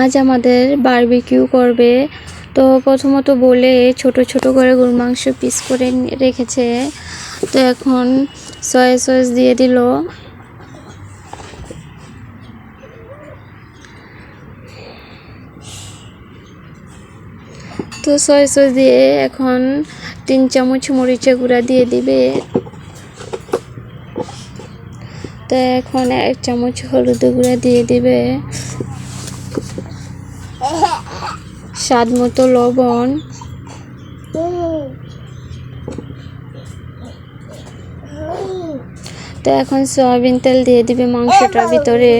আজ আমাদের বারবিকিউ করবে। তো প্রথমত বলে ছোট ছোট করে গরুর মাংস পিস করে রেখেছে। তো এখন সয়া সস দিয়ে দিল। তো সয়া সস দিয়ে এখন তিন চামচ মরিচের গুঁড়া দিয়ে দিবে। তো এখন এক চামচ হলুদ গুঁড়া দিয়ে দিবে। স্বাদ মতো লবণ। তো এখন সয়াবিন তেল দিয়ে দিবে মাংসটার ভিতরে।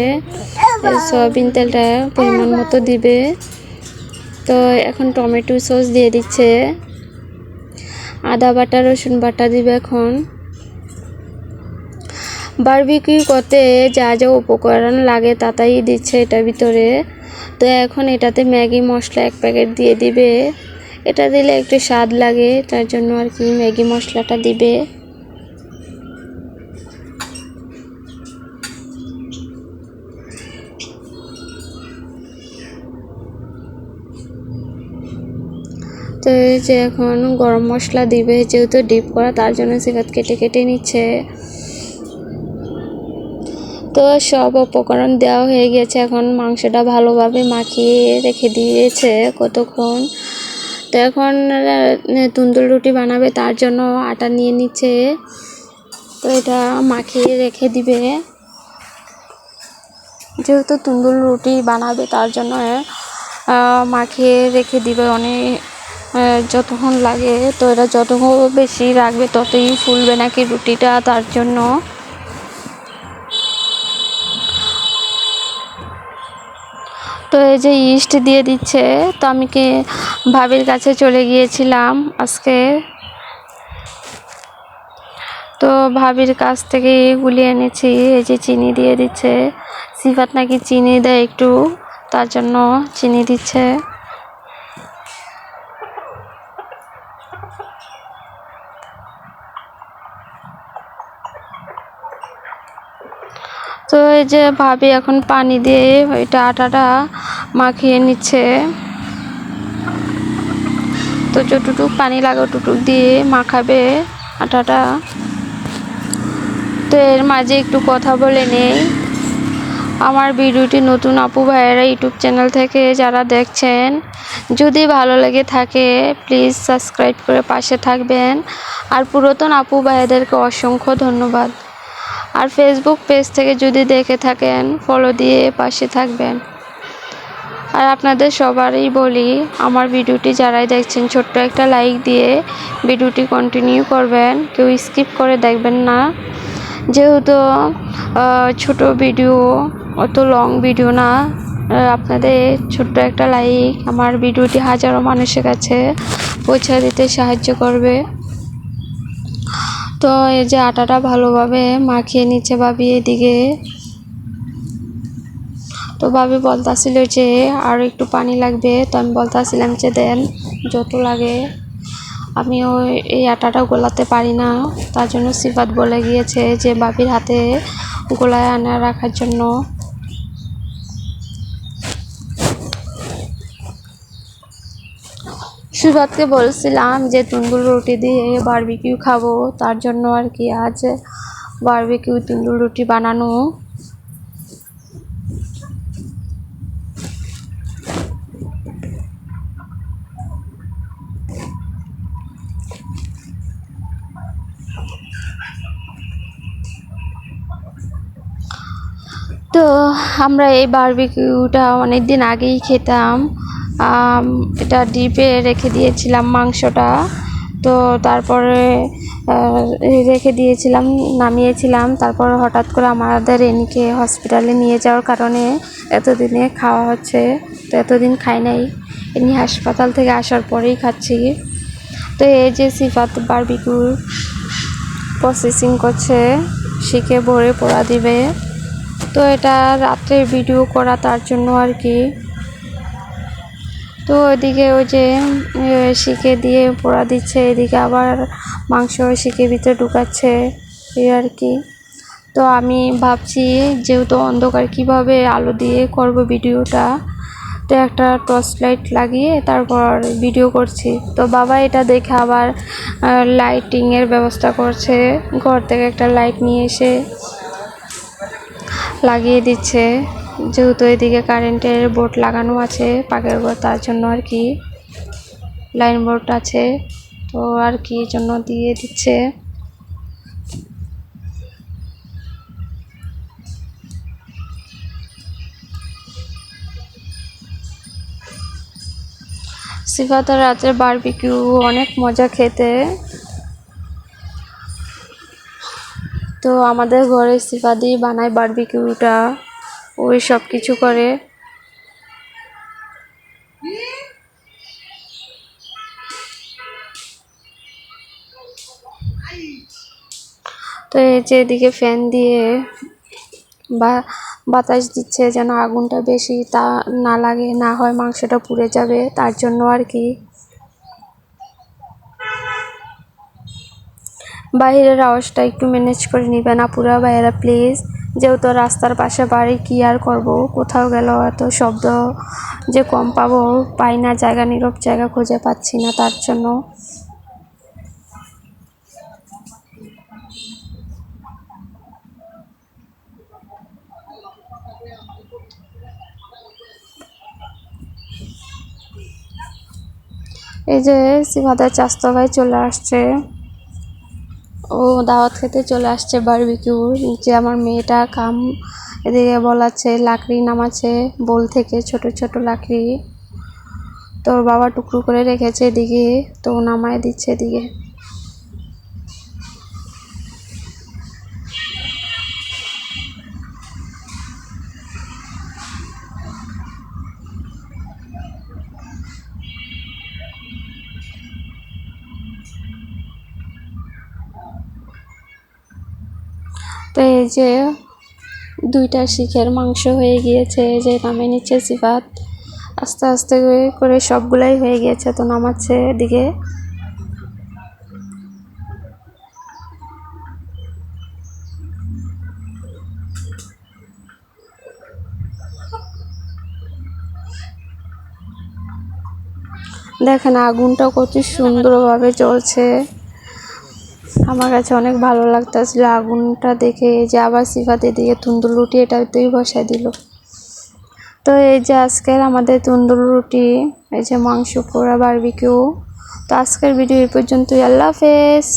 সয়াবিন তেলটা পরিমাণ মতো দিবে। তো এখন টমেটো সস দিয়ে দিচ্ছে। আদা বাটা, রসুন বাটা দিবে এখন। বারবিকিউ করতে যা যা উপকরণ লাগে তা তাই দিচ্ছে এটার ভিতরে। তো এখন এটাতে ম্যাগি মশলা এক প্যাকেট দিয়ে দিবে। এটা দিলে একটু স্বাদ লাগে, তার জন্য আর কি ম্যাগি মশলাটা দিবে। তো এই যে এখন গরম মশলা দিবে, যেহেতু ডিপ করা, তার জন্য সেখানে কেটে কেটে নিচ্ছে। তো সব উপকরণ দেওয়া হয়ে গেছে। এখন মাংসটা ভালোভাবে মাখিয়ে রেখে দিয়েছে কতক্ষণ। তো এখন আহ, তন্দুর রুটি বানাবে তার জন্য আটা নিয়ে নিচ্ছে। তো এটা মাখিয়ে রেখে দিবে। যেহেতু তন্দুর রুটি বানাবে তার জন্য মাখিয়ে রেখে দিবে অনেক যতক্ষণ লাগে। তো এটা যতক্ষণ বেশি রাখবে ততই ফুলবে নাকি রুটিটা তার জন্য। তো এই যে ইস্ট দিয়ে দিচ্ছে, তো আমি কি ভাবির কাছে চলে গিয়েছিলাম আজকে? তো ভাবির কাছ থেকে গুলিয়ে এনেছি, এই যে চিনি দিয়ে দিচ্ছে। সিফাত নাকি চিনি দেয় একটু, তার জন্য চিনি দিচ্ছে। তো এই যে ভাবি এখন পানি দিয়ে এটা আটাটা মাখিয়ে নিচ্ছে। তো যতটুক পানি লাগে ওটুটুক দিয়ে মাখাবে আটাটা। তো এর মাঝে একটু কথা বলে নেই। আমার ভিডিওটি নতুন আপু ভাইয়েরা ইউটিউব চ্যানেল থেকে যারা দেখছেন, যদি ভালো লেগে থাকে প্লিজ সাবস্ক্রাইব করে পাশে থাকবেন। আর পুরাতন আপু ভাইয়াদেরকে অসংখ্য ধন্যবাদ। আর ফেসবুক পেজ থেকে যদি দেখে থাকেন ফলো দিয়ে পাশে থাকবেন। আর আপনাদের সবারই বলি, আমার ভিডিওটি যারাই দেখছেন, ছোট্ট একটা লাইক দিয়ে ভিডিওটি কন্টিনিউ করবেন। কেউ স্কিপ করে দেখবেন না। যেহেতু ছোট ভিডিও অত লং ভিডিও না আপনাদের ছোট্ট একটা লাইক আমার ভিডিওটি হাজারো মানুষের কাছে পৌঁছে দিতে সাহায্য করবে। তো এই যে আটাটা ভালোভাবে মাখিয়ে নিচ্ছে ভাবি এদিকে। তো ভাবি বলতাছিল যে, আর একটু পানি লাগবে। তো আমি বলতাছিলাম যে, দেন, যত লাগে। আমি ওই এই আটাটা গোলাতে পারি না। তার জন্য সিফাত বলে গিয়েছে যে বাবির হাতে গোলায় আনা রাখার জন্য। সুরাতকে বলছিলাম যে তন্দুর রুটি দিয়ে বারবিকিউ খাব। তার জন্য আর কি আজ বারবিকিউ তন্দুর রুটি বানানো। তো আমরা এই বারবিকিউটা অনেক দিন আগেই খেতাম। এটা ডিপে রেখে দিয়েছিলাম মাংসটা। তো তারপরে রেখে দিয়েছিলাম, নামিয়েছিলাম। তারপর হঠাৎ করে আমাদের এনিকে হসপিটালে নিয়ে যাওয়ার কারণে এতদিনে খাওয়া হচ্ছে, তো এতদিন খাই নাই। এমনি হাসপাতাল থেকে আসার পরেই খাচ্ছি। তো এই যে সিফাত বারবিকিউ প্রসেসিং করছে, শিখে ভরে পোড়া দিবে। তো এটা রাত্রে ভিডিও করা তার জন্য আর কি। তো ওইদিকে ওই যে শিখে দিয়ে পোড়া দিচ্ছে, এদিকে আবার মাংস শিখে ভিতরে ঢুকাচ্ছে এই আর কি। তো আমি ভাবছি যেহেতু অন্ধকার, কীভাবে আলো দিয়ে করব ভিডিওটা? তো একটা টর্চ লাইট লাগিয়ে তারপর ভিডিও করছি। তো বাবা এটা দেখে আবার লাইটিংয়ের ব্যবস্থা করছে। ঘর থেকে একটা লাইট নিয়ে এসে লাগিয়ে দিচ্ছে। যেহেতু এদিকে কারেন্টের বোর্ড লাগানো আছে, পাকের ঘর তার জন্য আর কি লাইন বোর্ড আছে। তো আর কি জন্য দিয়ে দিচ্ছে। সিফাতের রাতের বারবিকিউ অনেক মজা খেতে। তো আমাদের ঘরে সিফাদি বানায়, বারবিকিউটা, ওই সব কিছু করে। তো এই যে এদিকে ফ্যান দিয়ে বা, বাতাস দিচ্ছে যেন আগুনটা বেশি তা না লাগে, না হয় মাংসটা পুড়ে যাবে, তার জন্য আর কি। বাইরের আওয়াজটা একটু ম্যানেজ করে নিবেন। আপুরা, ভাইয়েরা প্লিজ যেহেতু রাস্তার পাশে বাড়ি, কি আর করব? কোথাও গেল এত শব্দ যে কম পাবো, পাই না, জায়গা নীরব জায়গা খুঁজে পাচ্ছি না তার জন্য। এই যে সিফাদের চাস্তো ভাই চলে আসছে। ও দাওয়াত খেতে চলে আসছে বারবিকিউ যে আমার মেয়েটা কাম এদিকে বলাচ্ছে, লাকড়ি নামাচ্ছে, বোল থেকে ছোট ছোট লাকড়ি। তোর বাবা টুকরো করে রেখেছে এদিকে, তো নামায় দিচ্ছে এদিকে। তো এই যে দুইটা শিখের মাংস হয়ে গিয়েছে, এই যে নামে নিচ্ছে সিফাত। আস্তে আস্তে করে- সবগুলাই হয়ে গিয়েছে, তো নামাচ্ছে এদিকে। দেখেন আগুনটা কত সুন্দরভাবে জ্বলছে। আমার কাছে অনেক ভালো লাগতেছিল আগুনটা দেখে এই যে আবার সিফাতে দিয়ে তুন্দুর রুটি এটা তুই বসাই দিল। তো এই যে আজকের আমাদের তুন্দুর রুটি, এই যে মাংস পোড়া বারবিকিউ তো আজকের ভিডিও এই পর্যন্তই। আল্লাহ হাফেজ।